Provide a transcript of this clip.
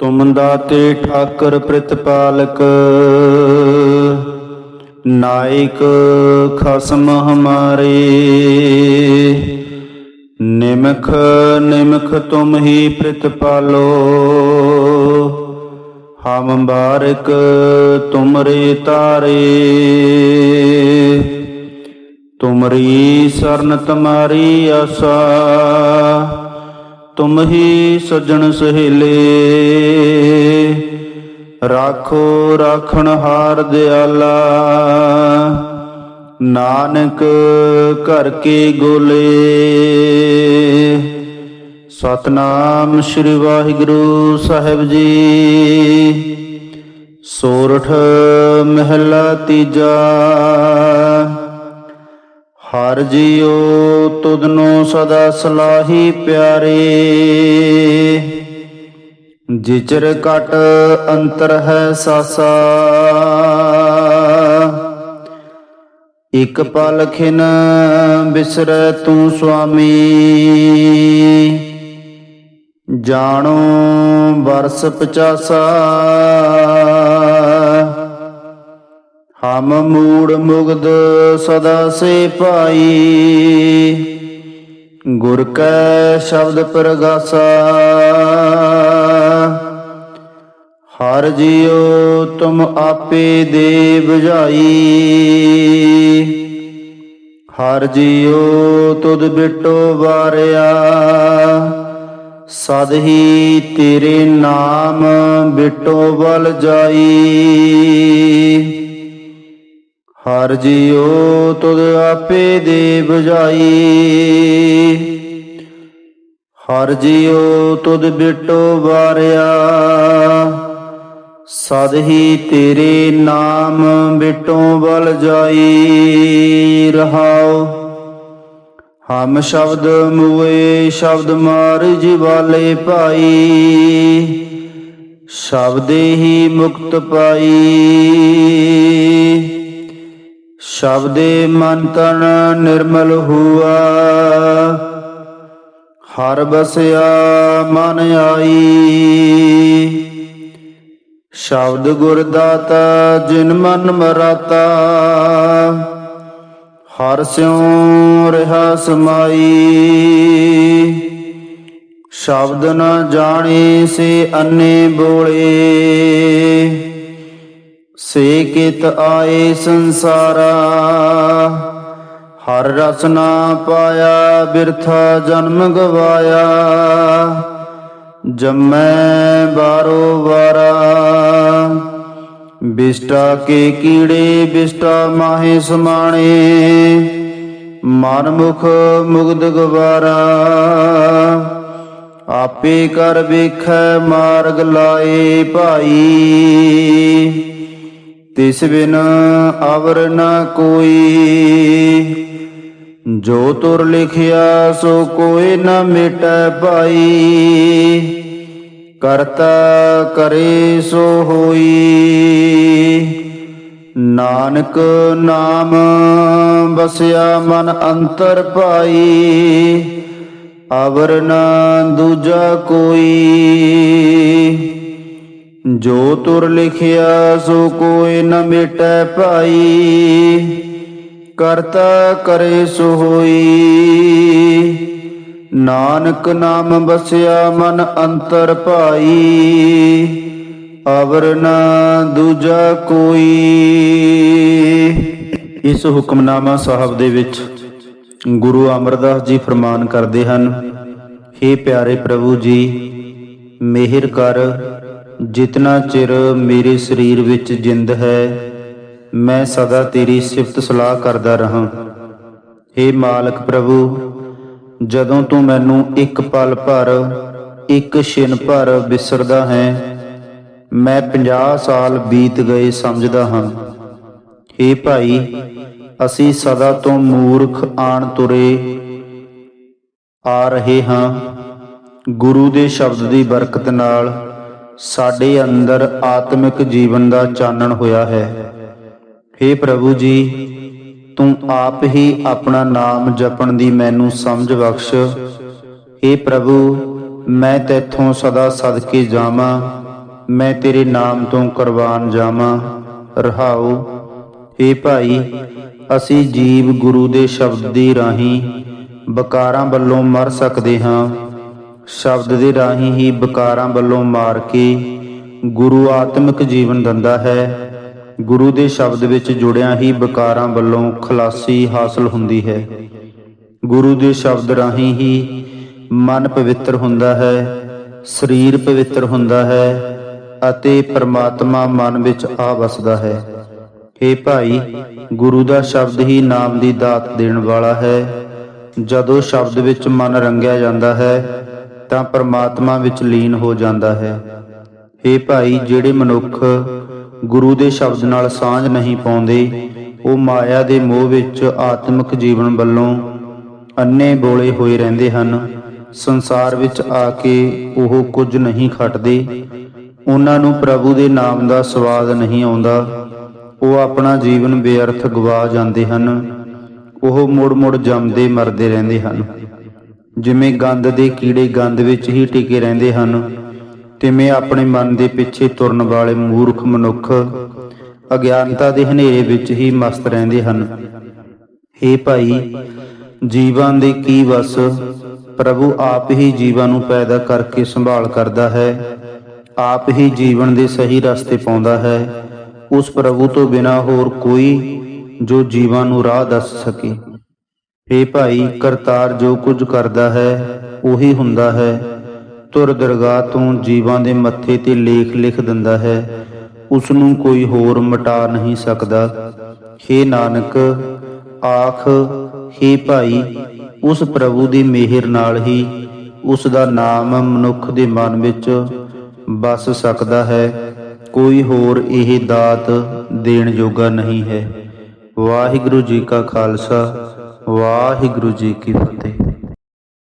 ਤੁਮ ਦਾਤੇ ਠਾਕਰ ਪ੍ਰਤਪਾਲਕ। ਨਾਇਕ ਖਸਮ ਹਮਾਰੇ। ਨਿਮਖ ਨਿਮਖ ਤੁਮ ਹੀ ਪ੍ਰਤਪਾਲੋ। ਹਮ ਬਾਰਕ ਤੁਮਰੇ ਤਾਰੇ। ਤੁਮਰੀ ਸਰਨ ਤੁਮਾਰੀ ਆਸਾ। ਤੁਮ ਹੀ ਸਜਣ ਸਹੇਲੇ। ਰਾਖੋ ਰਾਖਣ ਹਾਰ ਦਿਆਲਾ। ਨਾਨਕ ਘਰ ਕੇ ਗੋਲੇ। ਸਤਨਾਮ ਸ੍ਰੀ ਵਾਹਿਗੁਰੂ ਸਾਹਿਬ ਜੀ। ਸੋਰਠ ਮਹਿਲਾ ਤੀਜਾ। ਹਰ ਜੀਉ ਤੁਧਨੋ ਸਦਾ ਸਲਾਹੀ ਪਿਆਰੇ। ਜਿਚਰ ਕਟ ਅੰਤਰ ਹੈ ਸਾਸਾ। ਇਕ ਪਲ ਖਿਨ ਬਿਸਰੈ ਤੂੰ ਸੁਆਮੀ। ਜਾਣੋ ਵਰਸ 50 ਹਮ ਮੂੜ ਮੁਗਦ ਸਦਾ ਸੇ ਪਾਈ ਗੁਰ ਕੈ ਸ਼ਬਦ ਪ੍ਰਗਾਸਾ। ਹਰ ਜਿਉ ਤੁਮ ਆਪੇ ਦੇ 부ਝਾਈ ਹਰ ਜਿਉ ਤੁਧ ਬਿਟੋ ਵਾਰਿਆ। ਸਦ ਹੀ ਤੇਰੇ ਨਾਮ ਬਿਟੋ ਬਲ ਜਾਈ। ਹਰ ਜਿਉ ਤੁਧ ਆਪੇ ਦੇ 부ਝਾਈ ਹਰ ਜਿਉ ਤੁਧ ਬਿਟੋ ਵਾਰਿਆ। ਸਦ ਹੀ ਤੇਰੇ ਨਾਮ ਬਿਟੋ ਬਲ ਜਾਈ ਰਹਾਉ। ਹਮ ਸ਼ਬਦ ਮੂਏ ਸ਼ਬਦ ਮਾਰ ਜਿਵਾਲੇ ਭਾਈ। ਸ਼ਬਦੇ ਹੀ ਮੁਕਤ ਪਾਈ। ਸ਼ਬਦੇ ਮਨ ਤਨ ਨਿਰਮਲ ਹੁਆ। ਹਰ ਬਸਿਆ ਮਨ ਆਈ। ਸ਼ਬਦ ਗੁਰ ਦਾਤਾ ਜਿਨ ਮਨ ਮਰਾਤਾ। ਹਰ ਸਿਉ ਰਹਾ ਸਮਾਈ। ਸ਼ਬਦ ਨ ਜਾਣੇ ਸੇ ਅੰਨੇ ਬੋਲੇ। ਸੇ ਕਿਤ ਆਏ ਸੰਸਾਰਾ, ਹਰ ਰਸ ਨਾ ਪਾਇਆ, ਬਿਰਥਾ ਜਨਮ ਗਵਾਇਆ। ਜੰਮੈ ਬਾਰੋ ਵਾਰਾ, ਬਿਸ਼ਟਾ ਕੇ ਕੀੜੇ, ਬਿਸ਼ਟਾ ਮਾਹੇ ਸਮਾਣੇ। ਮਨ ਮੁਖ ਮੁਗਦ ਗਵਾਰਾ, ਆਪੇ ਕਰ ਵੇਖੈ ਮਾਰਗ ਲਾਏ ਭਾਈ। ਤਿਸ ਬਿਨ ਅਵਰ ਨ ਕੋਈ। ਜੋ ਤੁਰ ਲਿਖਿਆ, ਸੋ ਕੋਈ ਨ ਮਿਟੈ ਭਾਈ। ਕਰਤਾ ਕਰੇ, ਸੋ ਹੋਈ। ਨਾਨਕ ਨਾਮ ਬਸਿਆ ਮਨ ਅੰਤਰ ਭਾਈ। ਅਵਰ ਨਾ ਦੂਜਾ ਕੋਈ। ਜੋ ਤੁਰ ਲਿਖਿਆ ਸੋ ਕੋਈ ਨ ਮਿਟੈ ਭਾਈ। ਕਰਤਾ ਕਰੇ ਸੋ ਹੋਈ ਨਾਨਕ ਨਾਮ ਬਸਿਆ ਮਨ ਅੰਤਰ ਭਾਈ। ਅਵਰ ਨ ਦੂਜਾ ਕੋਈ। ਇਸ ਹੁਕਮਨਾਮਾ ਸਾਹਿਬ ਦੇ ਵਿੱਚ ਗੁਰੂ ਅਮਰਦਾਸ ਜੀ ਫਰਮਾਨ ਕਰਦੇ ਹਨ हे ਪਿਆਰੇ ਪ੍ਰਭੂ ਜੀ, ਮਿਹਰ ਕਰ ਜਿਤਨਾ ਚਿਰ ਮੇਰੇ ਸਰੀਰ ਵਿੱਚ ਜਿੰਦ ਹੈ, ਮੈਂ ਸਦਾ ਤੇਰੀ ਸਿਫਤ ਸਲਾਹ ਕਰਦਾ ਰਹਾ। हे ਮਾਲਕ ਪ੍ਰਭੂ, ਜਦੋਂ ਤੂੰ ਮੈਨੂੰ ਇੱਕ ਪਲ ਭਰ, ਇੱਕ ਛਿਨ ਭਰ ਵਿਸਰਦਾ ਹੈ, ਮੈਂ 50 ਸਾਲ ਬੀਤ ਗਏ ਸਮਝਦਾ ਹਾਂ। हे ਭਾਈ, ਅਸੀਂ ਸਦਾ ਤੋਂ ਮੂਰਖ ਆਣ ਤੁਰੇ ਆ ਰਹੇ ਹਾਂ। ਗੁਰੂ ਦੇ ਸ਼ਬਦ ਦੀ ਬਰਕਤ ਨਾਲ ਸਾਡੇ ਅੰਦਰ ਆਤਮਿਕ ਜੀਵਨ ਦਾ ਚਾਨਣ ਹੋਇਆ ਹੈ। हे ਪ੍ਰਭੂ ਜੀ, ਤੂੰ ਆਪ ਹੀ ਆਪਣਾ ਨਾਮ ਜਪਣ ਦੀ ਮੈਨੂੰ ਸਮਝ ਬਖਸ਼। हे ਪ੍ਰਭੂ, ਮੈਂ ਤੇਥੋਂ ਸਦਾ ਸਦਕੇ ਜਾਵਾਂ। ਮੈਂ ਤੇਰੇ ਨਾਮ ਤੋਂ ਕੁਰਬਾਨ ਜਾਵਾਂ। ਰਹਾਉ। ਏ ਭਾਈ, ਅਸੀਂ ਜੀਵ ਗੁਰੂ ਦੇ ਸ਼ਬਦ ਦੀ ਰਾਹੀਂ ਬਕਾਰਾਂ ਵੱਲੋਂ ਮਰ ਸਕਦੇ ਹਾਂ। ਸ਼ਬਦ ਦੇ ਰਾਹੀਂ ਹੀ ਬਕਾਰਾਂ ਵੱਲੋਂ ਮਾਰ ਕੇ ਗੁਰੂ ਆਤਮਿਕ ਜੀਵਨ ਦਿੰਦਾ ਹੈ। ਗੁਰੂ ਦੇ ਸ਼ਬਦ ਵਿੱਚ ਜੁੜਿਆ ਹੀ ਬਕਾਰਾਂ ਵੱਲੋਂ ਖਲਾਸੀ ਹਾਸਲ ਹੁੰਦੀ ਹੈ। ਗੁਰੂ ਦੇ ਸ਼ਬਦ ਰਾਹੀਂ ਹੀ ਮਨ ਪਵਿੱਤਰ ਹੁੰਦਾ ਹੈ, ਸਰੀਰ ਪਵਿੱਤਰ ਹੁੰਦਾ ਹੈ ਅਤੇ ਪਰਮਾਤਮਾ ਮਨ ਵਿੱਚ ਆ ਵਸਦਾ ਹੈ। हे ਭਾਈ, ਗੁਰੂ ਦਾ ਸ਼ਬਦ ਹੀ ਨਾਮ ਦੀ ਦਾਤ ਦੇਣ ਵਾਲਾ ਹੈ। ਜਦੋਂ ਸ਼ਬਦ ਵਿੱਚ ਮਨ ਰੰਗਿਆ ਜਾਂਦਾ ਹੈ ਤਾਂ ਪਰਮਾਤਮਾ ਵਿੱਚ ਲੀਨ ਹੋ ਜਾਂਦਾ ਹੈ। हे ਭਾਈ, ਜਿਹੜੇ ਮਨੁੱਖ ਗੁਰੂ ਦੇ ਸ਼ਬਦ ਨਾਲ ਸਾਂਝ ਨਹੀਂ ਪਾਉਂਦੇ, ਉਹ ਮਾਇਆ ਦੇ ਮੋਹ ਵਿੱਚ ਆਤਮਿਕ ਜੀਵਨ ਵੱਲੋਂ ਅੰਨੇ ਬੋਲੇ ਹੋਏ ਰਹਿੰਦੇ ਹਨ। ਸੰਸਾਰ ਵਿੱਚ ਆ ਕੇ ਉਹ ਕੁਝ ਨਹੀਂ ਖਟਦੇ। ਉਹਨਾਂ ਨੂੰ ਪ੍ਰਭੂ ਦੇ ਨਾਮ ਦਾ ਸਵਾਦ ਨਹੀਂ ਆਉਂਦਾ। ਉਹ ਆਪਣਾ ਜੀਵਨ ਬੇਅਰਥ ਗਵਾ ਜਾਂਦੇ ਹਨ। ਉਹ ਮੁੜ-ਮੁੜ ਜੰਮਦੇ ਮਰਦੇ ਰਹਿੰਦੇ ਹਨ। ਜਿਵੇਂ ਗੰਦ ਦੇ ਕੀੜੇ ਗੰਦ ਵਿੱਚ ਹੀ ਟਿਕੇ ਰਹਿੰਦੇ ਹਨ, ਤਿਵੇਂ ਆਪਣੇ ਮਨ ਦੇ ਪਿੱਛੇ ਤੁਰਨ ਵਾਲੇ ਮੂਰਖ ਮਨੁੱਖ ਅਗਿਆਨਤਾ ਦੇ ਹਨੇਰੇ ਵਿੱਚ ਹੀ ਮਸਤ ਰਹਿੰਦੇ ਹਨ। हे ਭਾਈ, ਜੀਵਾਂ ਦੇ ਕੀ ਵਸ? ਪ੍ਰਭੂ ਆਪ ਹੀ ਜੀਵਾਂ ਨੂੰ ਪੈਦਾ ਕਰਕੇ ਸੰਭਾਲ ਕਰਦਾ ਹੈ, ਆਪ ਹੀ ਜੀਵਨ ਦੇ ਸਹੀ ਰਸਤੇ ਪਾਉਂਦਾ ਹੈ, ਉਸ ਪ੍ਰਭੂ ਤੋਂ ਬਿਨਾ ਹੋਰ ਕੋਈ ਜੋ ਜੀਵਾਂ ਨੂੰ ਰਾਹ ਦੱਸ ਸਕੇ। हे ਭਾਈ ਕਰਤਾਰ ਜੋ ਕੁਝ ਕਰਦਾ ਹੈ ਉਹੀ ਹੁੰਦਾ ਹੈ ਤੁਰ ਦਰਗਾਹ ਤੋਂ ਜੀਵਾਂ ਦੇ ਮੱਥੇ ਤੇ ਲੇਖ ਲਿਖ ਦਿੰਦਾ ਹੈ ਉਸ ਨੂੰ ਕੋਈ ਹੋਰ ਮਿਟਾ ਨਹੀਂ ਸਕਦਾ हे ਨਾਨਕ ਆਖ हे ਭਾਈ ਉਸ ਪ੍ਰਭੂ ਦੀ ਮਿਹਰ ਨਾਲ ਹੀ ਉਸ ਦਾ ਨਾਮ ਮਨੁੱਖ ਦੇ ਮਨ ਵਿੱਚ ਬਸ ਸਕਦਾ ਹੈ ਕੋਈ ਹੋਰ ਇਹ ਦਾਤ ਦੇਣ ਯੋਗਾ ਨਹੀਂ ਹੈ ਵਾਹਿਗੁਰੂ ਜੀ ਕਾ ਖਾਲਸਾ ਵਾਹਿਗੁਰੂ ਜੀ ਕੀ ਫਤਿਹ।